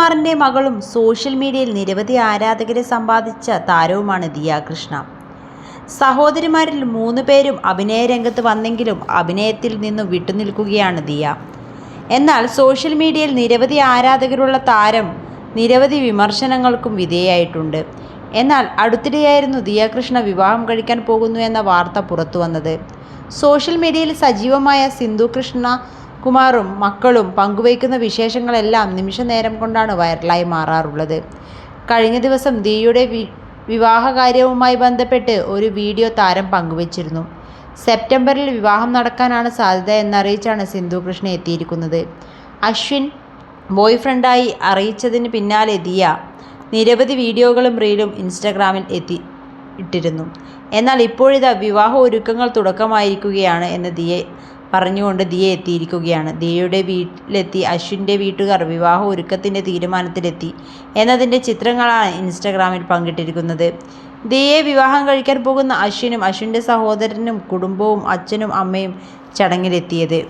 കൃഷ്ണകുമാറിന്റെ മകളും സോഷ്യൽ മീഡിയയിൽ നിരവധി ആരാധകരെ സമ്പാദിച്ച താരവുമാണ് ദിയ കൃഷ്ണ. സഹോദരിമാരിൽ മൂന്ന് പേരും അഭിനയ രംഗത്ത് വന്നെങ്കിലും അഭിനയത്തിൽ നിന്നും വിട്ടുനിൽക്കുകയാണ് ദിയ. എന്നാൽ സോഷ്യൽ മീഡിയയിൽ നിരവധി ആരാധകരുള്ള താരം നിരവധി വിമർശനങ്ങൾക്കും വിധേയായിട്ടുണ്ട്. എന്നാൽ അടുത്തിടെയായിരുന്നു ദിയ കൃഷ്ണ വിവാഹം കഴിക്കാൻ പോകുന്നു എന്ന വാർത്ത പുറത്തു വന്നത് സോഷ്യൽ മീഡിയയിൽ സജീവമായ സിന്ധു കൃഷ്ണ കുമാറും മക്കളും പങ്കുവയ്ക്കുന്ന വിശേഷങ്ങളെല്ലാം നിമിഷനേരം കൊണ്ടാണ് വൈറലായി മാറാറുള്ളത്. കഴിഞ്ഞ ദിവസം ദിയുടെ വിവാഹകാര്യവുമായി ബന്ധപ്പെട്ട് ഒരു വീഡിയോ താരം പങ്കുവച്ചിരുന്നു. സെപ്റ്റംബറിൽ വിവാഹം നടക്കാനാണ് സാധ്യത എന്നറിയിച്ചാണ് സിന്ധു കൃഷ്ണ എത്തിയിരിക്കുന്നത്. അശ്വിൻ ബോയ്ഫ്രണ്ടായി അറിയിച്ചതിന് പിന്നാലെ ദിയ നിരവധി വീഡിയോകളും റീലും ഇൻസ്റ്റഗ്രാമിൽ എത്തി ഇട്ടിരുന്നു. എന്നാൽ ഇപ്പോഴിതാ വിവാഹ ഒരുക്കങ്ങൾ തുടക്കമായിരിക്കുകയാണ് എന്ന് ദിയ പറഞ്ഞുകൊണ്ട് ദിയ എത്തിയിരിക്കുകയാണ്. ദിയയുടെ വീട്ടിലെത്തി. അശ്വിന്റെ വീട്ടുകാർ വിവാഹ ഒരുക്കത്തിന്റെ തീരുമാനത്തിലെത്തി എന്നതിന്റെ ചിത്രങ്ങളാണ് ഇൻസ്റ്റഗ്രാമിൽ പങ്കിട്ടിരിക്കുന്നത്. ദിയയെ വിവാഹം കഴിക്കാൻ പോകുന്ന അശ്വിനും അശ്വിന്റെ സഹോദരനും കുടുംബവും അച്ഛനും അമ്മയും ചടങ്ങിലെത്തിയത്.